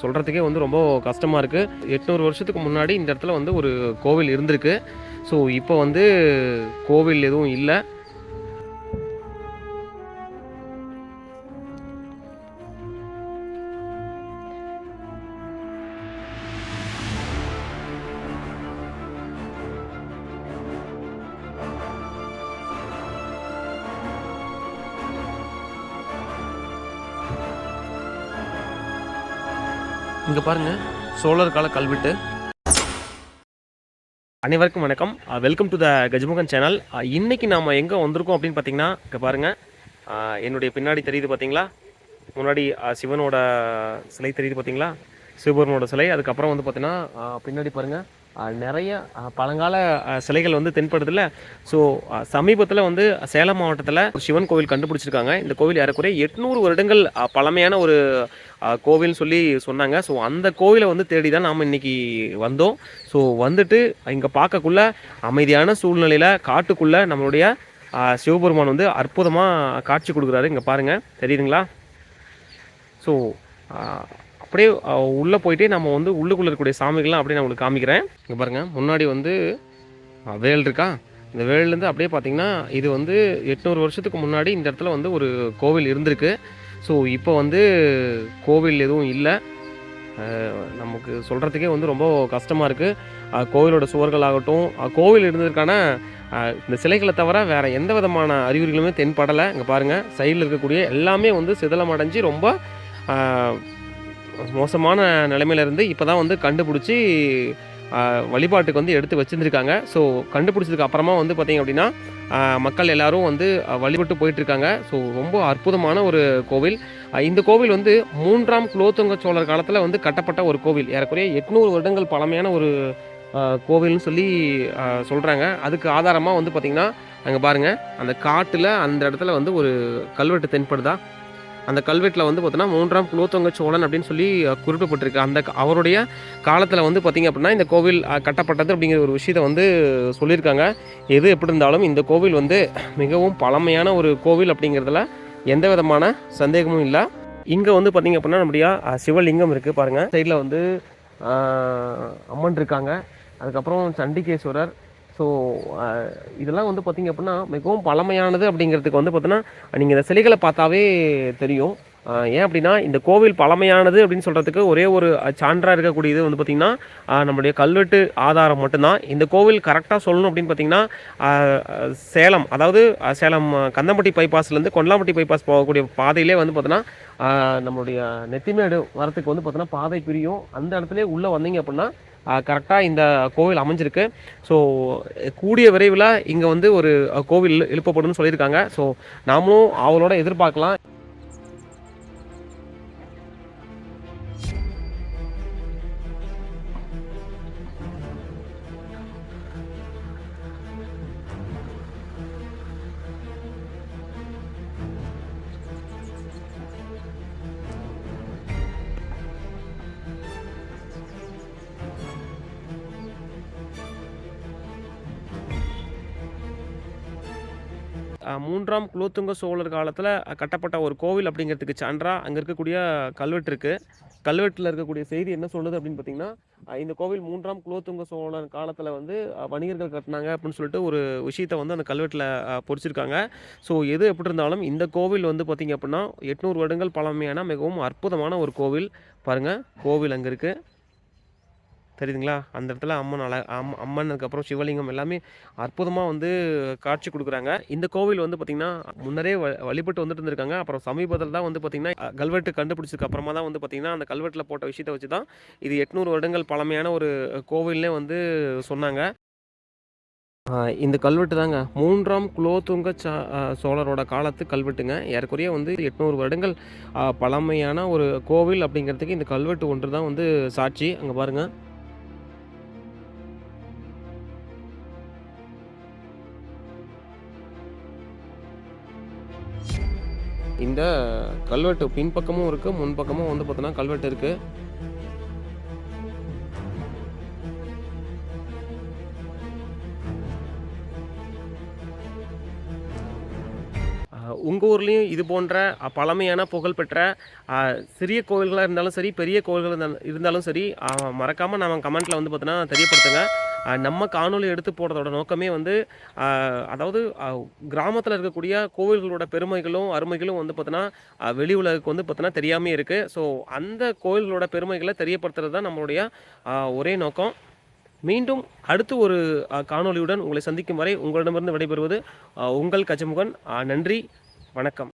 சொல்கிறதுக்கே வந்து ரொம்ப கஷ்டமாக இருக்குது எட்நூறு வருஷத்துக்கு முன்னாடி இந்த இடத்துல வந்து ஒரு கோவில் இருந்திருக்கு. ஸோ இப்போ வந்து கோவில் எதுவும் இல்லை. இங்கே பாருங்கள் சோழர் கால கல்வெட்டு. அனைவருக்கும் வணக்கம். Welcome to the Gajamukhan channel இன்றைக்கி நாம் எங்கே வந்திருக்கோம் அப்படின்னு பார்த்தீங்கன்னா இங்கே பாருங்கள் என்னுடைய பின்னாடி தெரியுது பார்த்தீங்களா முன்னாடி சிவனோட சிலை தெரியுது பார்த்தீங்களா சிவபெருமனோட சிலை. அதுக்கப்புறம் வந்து பார்த்தீங்கன்னா பின்னாடி பாருங்கள் நிறைய பழங்கால சிலைகள் வந்து தென்படுதில்ல ஸோ சமீபத்தில் வந்து சேலம் மாவட்டத்தில் சிவன் கோவில் கண்டுபிடிச்சிருக்காங்க. இந்த கோவில் ஏறக்குறைய எட்நூறு வருடங்கள் பழமையான ஒரு கோவில்னு சொல்லி சொன்னாங்க. ஸோ அந்த கோவிலை வந்து தேடி தான் நாம் இன்றைக்கி வந்தோம். ஸோ வந்துட்டு இங்கே பார்க்கக்குள்ள அமைதியான சூழ்நிலையில் காட்டுக்குள்ளே நம்மளுடைய சிவபெருமான் வந்து அற்புதமாக காட்சி கொடுக்குறாரு. இங்கே பாருங்கள் தெரியுதுங்களா? ஸோ அப்படியே உள்ளே போயிட்டே நம்ம வந்து உள்ளுக்குள்ளே இருக்கக்கூடிய சாமிகள்லாம் அப்படியே நான் உங்களுக்கு காமிக்கிறேன். இங்கே பாருங்கள் முன்னாடி வந்து வேல் இருக்கா? இந்த வேல்லேருந்து அப்படியே பார்த்தீங்கன்னா இது வந்து எட்நூறு வருஷத்துக்கு முன்னாடி இந்த இடத்துல வந்து ஒரு கோவில் இருந்திருக்கு. ஸோ இப்போ வந்து கோவில் எதுவும் இல்லை. நமக்கு சொல்கிறதுக்கே வந்து ரொம்ப கஷ்டமாக இருக்குது கோவிலோட சுவர்கள் ஆகட்டும் கோவில் இருந்ததுக்கான இந்த சிலைகளை தவிர வேறு எந்த விதமான அறிகுறிகளுமே தென்படலை. இங்கே பாருங்கள் சைடில் இருக்கக்கூடிய எல்லாமே வந்து சிதலம் அடைஞ்சு ரொம்ப மோசமான நிலைமையிலேருந்து இப்போ தான் வந்து கண்டுபிடிச்சி வழிபாட்டுக்கு வந்து எடுத்து வச்சுருந்துருக்காங்க. ஸோ கண்டுபிடிச்சதுக்கு அப்புறமா வந்து பார்த்திங்க அப்படின்னா மக்கள் எல்லாரும் வந்து வழிபட்டு போயிட்டுருக்காங்க. ஸோ ரொம்ப அற்புதமான ஒரு கோவில். இந்த கோவில் வந்து மூன்றாம் குலோத்துங்க சோழர் காலத்தில் வந்து கட்டப்பட்ட ஒரு கோவில். ஏறக்குறைய எட்நூறு வருடங்கள் பழமையான ஒரு கோவில்னு சொல்லி சொல்கிறாங்க அதுக்கு ஆதாரமாக வந்து பார்த்திங்கன்னா அங்கே பாருங்கள் அந்த காட்டில் அந்த இடத்துல வந்து ஒரு கல்வெட்டு தென்படுதா. அந்த கல்வெட்டில் வந்து பார்த்தோன்னா மூன்றாம் குலோத்துங்க சோழன் அப்படின்னு சொல்லி குறிப்பிடப்பட்டிருக்கு. அந்த அவருடைய காலத்தில் வந்து பார்த்திங்க அப்படின்னா இந்த கோவில் கட்டப்பட்டது அப்படிங்கிற ஒரு விஷயத்தை வந்து சொல்லியிருக்காங்க. எது எப்படி இருந்தாலும் இந்த கோவில் வந்து மிகவும் பழமையான ஒரு கோவில் அப்படிங்கிறதுல எந்த விதமான சந்தேகமும் இல்லை. இங்கே வந்து பார்த்திங்க அப்படின்னா நம்முடைய சிவலிங்கம் இருக்குது பாருங்கள் சைடில் வந்து அம்மன் இருக்காங்க. அதுக்கப்புறம் சண்டிகேஸ்வரர் ஸோ இதெல்லாம் வந்து பார்த்திங்க அப்படின்னா மிகவும் பழமையானது அப்படிங்கிறதுக்கு வந்து பார்த்தோன்னா நீங்கள் இந்த சிலைகளை பார்த்தாவே தெரியும். ஏன் அப்படின்னா இந்த கோவில் பழமையானது அப்படின்னு சொல்கிறதுக்கு ஒரே ஒரு சான்றாக இருக்கக்கூடியது வந்து பார்த்திங்கன்னா நம்மளுடைய கல்வெட்டு ஆதாரம் மட்டும்தான். இந்த கோவில் கரெக்டாக சொல்லணும் அப்படின்னு பார்த்தீங்கன்னா சேலம் அதாவது சேலம் கந்தம்பட்டி பைபாஸ்லேருந்து கொண்டாம்பட்டி பைபாஸ் போகக்கூடிய பாதையிலே வந்து பார்த்தோன்னா நம்மளுடைய நெத்திமேடு வரத்துக்கு வந்து பார்த்தோன்னா பாதை பிரியும். அந்த இடத்துல உள்ளே வந்தீங்க அப்படின்னா கரெக்டாக இந்த கோவில் அமைஞ்சிருக்கு. ஸோ கூடிய விரைவில் இங்கே வந்து ஒரு கோவில் எழுப்பப்படும்னு சொல்லியிருக்காங்க. ஸோ நாமளும் அவளோட எதிர்பார்க்கலாம். மூன்றாம் குலோத்துங்க சோழர் காலத்தில் கட்டப்பட்ட ஒரு கோவில் அப்படிங்கிறதுக்கு சான்றாக அங்கே இருக்கக்கூடிய கல்வெட்டு இருக்குது கல்வெட்டில் இருக்கக்கூடிய செய்தி என்ன சொல்லுது அப்படின்னு பார்த்தீங்கன்னா இந்த கோவில் மூன்றாம் குலோத்துங்க சோழர் காலத்தில் வந்து வணிகர்கள் கட்டினாங்க அப்படின்னு சொல்லிட்டு ஒரு விஷயத்தை வந்து அந்த கல்வெட்டில் பொறிச்சிருக்காங்க. ஸோ எது எப்படி இருந்தாலும் இந்த கோவில் வந்து பார்த்திங்க அப்படின்னா எட்நூறு வருடங்கள் பழமையான மிகவும் அற்புதமான ஒரு கோவில். பாருங்கள் கோவில் அங்கே இருக்குது தெரியுதுங்களா? அந்த இடத்துல அம்மன் அழ அம் அம்மன் அதுக்கப்புறம் சிவலிங்கம் எல்லாமே அற்புதமாக வந்து காட்சி கொடுக்குறாங்க. இந்த கோவில் வந்து பார்த்திங்கன்னா முன்னரே வ வழிபட்டு வந்துட்டு இருந்திருக்காங்க. அப்புறம் சமீபத்தில் தான் வந்து பார்த்திங்கன்னா கல்வெட்டு கண்டுபிடிச்சதுக்கு அப்புறமா தான் வந்து பார்த்திங்கன்னா அந்த கல்வெட்டில் போட்ட விஷயத்தை வச்சு தான் இது எட்நூறு வருடங்கள் பழமையான ஒரு கோவில்னே வந்து சொன்னாங்க. இந்த கல்வெட்டு தாங்க. மூன்றாம் குலோத்துங்க சா சோழரோட காலத்து கல்வெட்டுங்க. ஏறக்குறைய வந்து எட்நூறு வருடங்கள் பழமையான ஒரு கோவில் அப்படிங்கிறதுக்கு இந்த கல்வெட்டு ஒன்று தான் வந்து சாட்சி. அங்கே பாருங்கள் இந்த கல்வெட்டு பின்பக்கமும் இருக்குது முன்பக்கமும் வந்து பார்த்தோன்னா கல்வெட்டு இருக்குது உங்கள் ஊர்லேயும் இது போன்ற பழமையான புகழ்பெற்ற சிறிய கோவில்களாக இருந்தாலும் சரி பெரிய கோவில்கள் இருந்தாலும் இருந்தாலும் சரி மறக்காமல் நம்ம கமெண்ட்டில் வந்து பார்த்தோன்னா தெரியப்படுத்துங்க. நம்ம காணொளி எடுத்து போடுறதோட நோக்கமே வந்து அதாவது கிராமத்தில் இருக்கக்கூடிய கோவில்களோட பெருமைகளும் அருமைகளும் வந்து பார்த்தோன்னா வெளி உலகுக்கு வந்து பார்த்தோன்னா தெரியாமே இருக்குது ஸோ அந்த கோவில்களோட பெருமைகளை தெரியப்படுத்துறது தான் நம்மளுடைய ஒரே நோக்கம். மீண்டும் அடுத்து ஒரு காணொலியுடன் காணொளியுடன் உங்களை சந்திக்கும் வரை உங்களிடமிருந்து விடைபெறுவது உங்கள் கஜமுகன். நன்றி. வணக்கம்.